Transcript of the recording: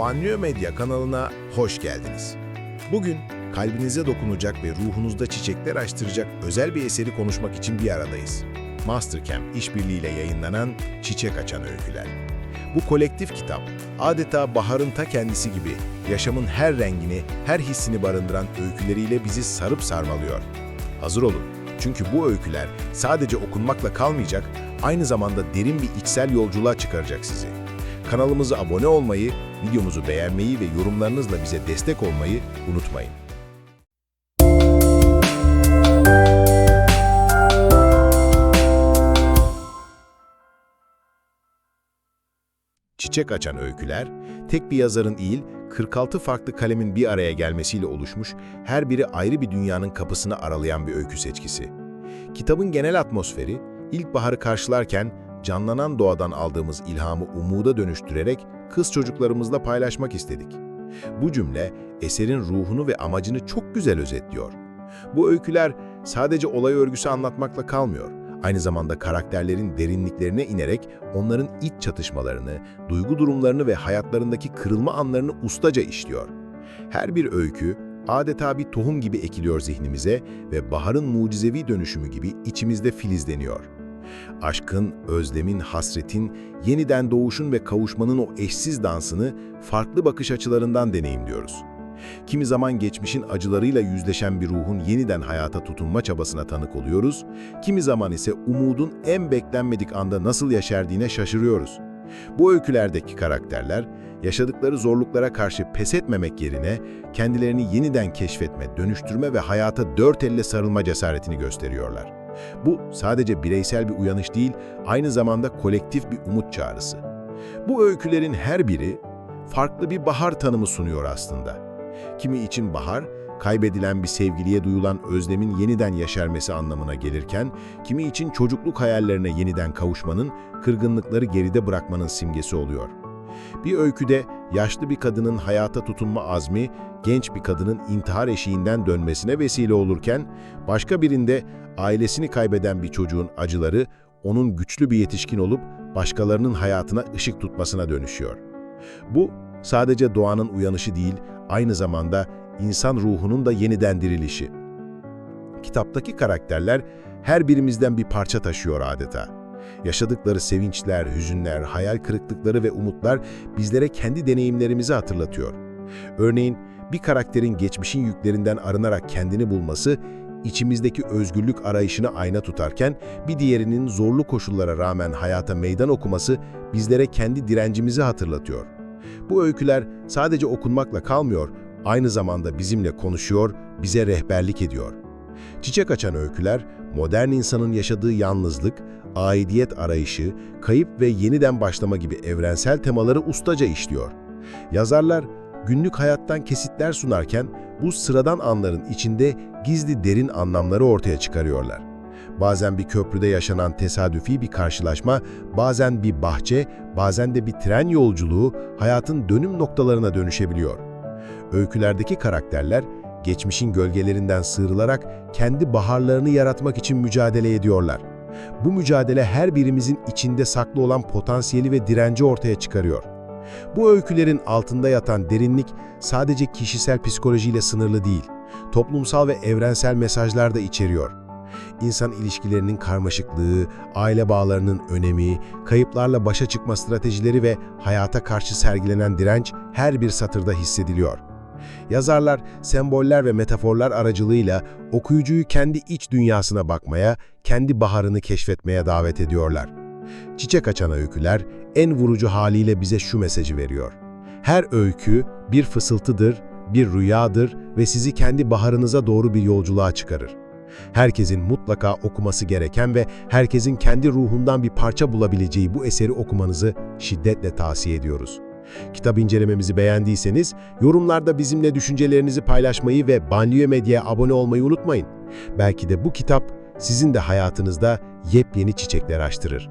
Banliyö Medya kanalına hoş geldiniz. Bugün kalbinize dokunacak ve ruhunuzda çiçekler açtıracak özel bir eseri konuşmak için bir aradayız. Mastercamp işbirliğiyle yayınlanan Çiçek Açan Öyküler. Bu kolektif kitap adeta baharın ta kendisi gibi yaşamın her rengini, her hissini barındıran öyküleriyle bizi sarıp sarmalıyor. Hazır olun. Çünkü bu öyküler sadece okunmakla kalmayacak, aynı zamanda derin bir içsel yolculuğa çıkaracak sizi. Kanalımıza abone olmayı, videomuzu beğenmeyi ve yorumlarınızla bize destek olmayı unutmayın. Çiçek Açan Öyküler, tek bir yazarın değil, 46 farklı kalemin bir araya gelmesiyle oluşmuş, her biri ayrı bir dünyanın kapısını aralayan bir öykü seçkisi. Kitabın genel atmosferi, ilkbaharı karşılarken canlanan doğadan aldığımız ilhamı umuda dönüştürerek kız çocuklarımızla paylaşmak istedik. Bu cümle eserin ruhunu ve amacını çok güzel özetliyor. Bu öyküler sadece olay örgüsü anlatmakla kalmıyor. Aynı zamanda karakterlerin derinliklerine inerek onların iç çatışmalarını, duygu durumlarını ve hayatlarındaki kırılma anlarını ustaca işliyor. Her bir öykü adeta bir tohum gibi ekiliyor zihnimize ve baharın mucizevi dönüşümü gibi içimizde filizleniyor. Aşkın, özlemin, hasretin, yeniden doğuşun ve kavuşmanın o eşsiz dansını farklı bakış açılarından deneyimliyoruz. Kimi zaman geçmişin acılarıyla yüzleşen bir ruhun yeniden hayata tutunma çabasına tanık oluyoruz, kimi zaman ise umudun en beklenmedik anda nasıl yaşardığına şaşırıyoruz. Bu öykülerdeki karakterler, yaşadıkları zorluklara karşı pes etmemek yerine kendilerini yeniden keşfetme, dönüştürme ve hayata dört elle sarılma cesaretini gösteriyorlar. Bu sadece bireysel bir uyanış değil, aynı zamanda kolektif bir umut çağrısı. Bu öykülerin her biri farklı bir bahar tanımı sunuyor aslında. Kimi için bahar, kaybedilen bir sevgiliye duyulan özlemin yeniden yaşarması anlamına gelirken, kimi için çocukluk hayallerine yeniden kavuşmanın, kırgınlıkları geride bırakmanın simgesi oluyor. Bir öyküde yaşlı bir kadının hayata tutunma azmi, genç bir kadının intihar eşiğinden dönmesine vesile olurken, başka birinde ailesini kaybeden bir çocuğun acıları, onun güçlü bir yetişkin olup başkalarının hayatına ışık tutmasına dönüşüyor. Bu, sadece doğanın uyanışı değil, aynı zamanda insan ruhunun da yeniden dirilişi. Kitaptaki karakterler her birimizden bir parça taşıyor adeta. Yaşadıkları sevinçler, hüzünler, hayal kırıklıkları ve umutlar bizlere kendi deneyimlerimizi hatırlatıyor. Örneğin bir karakterin geçmişin yüklerinden arınarak kendini bulması, içimizdeki özgürlük arayışını ayna tutarken bir diğerinin zorlu koşullara rağmen hayata meydan okuması bizlere kendi direncimizi hatırlatıyor. Bu öyküler sadece okunmakla kalmıyor, aynı zamanda bizimle konuşuyor, bize rehberlik ediyor. Çiçek açan öyküler, modern insanın yaşadığı yalnızlık, aidiyet arayışı, kayıp ve yeniden başlama gibi evrensel temaları ustaca işliyor. Yazarlar, günlük hayattan kesitler sunarken bu sıradan anların içinde gizli derin anlamları ortaya çıkarıyorlar. Bazen bir köprüde yaşanan tesadüfi bir karşılaşma, bazen bir bahçe, bazen de bir tren yolculuğu hayatın dönüm noktalarına dönüşebiliyor. Öykülerdeki karakterler, geçmişin gölgelerinden sıyrılarak kendi baharlarını yaratmak için mücadele ediyorlar. Bu mücadele her birimizin içinde saklı olan potansiyeli ve direnci ortaya çıkarıyor. Bu öykülerin altında yatan derinlik sadece kişisel psikolojiyle sınırlı değil, toplumsal ve evrensel mesajlar da içeriyor. İnsan ilişkilerinin karmaşıklığı, aile bağlarının önemi, kayıplarla başa çıkma stratejileri ve hayata karşı sergilenen direnç her bir satırda hissediliyor. Yazarlar, semboller ve metaforlar aracılığıyla okuyucuyu kendi iç dünyasına bakmaya, kendi baharını keşfetmeye davet ediyorlar. Çiçek açan öyküler en vurucu haliyle bize şu mesajı veriyor. Her öykü bir fısıltıdır, bir rüyadır ve sizi kendi baharınıza doğru bir yolculuğa çıkarır. Herkesin mutlaka okuması gereken ve herkesin kendi ruhundan bir parça bulabileceği bu eseri okumanızı şiddetle tavsiye ediyoruz. Kitap incelememizi beğendiyseniz yorumlarda bizimle düşüncelerinizi paylaşmayı ve Banliyö Medya'ya abone olmayı unutmayın. Belki de bu kitap sizin de hayatınızda yepyeni çiçekler açtırır.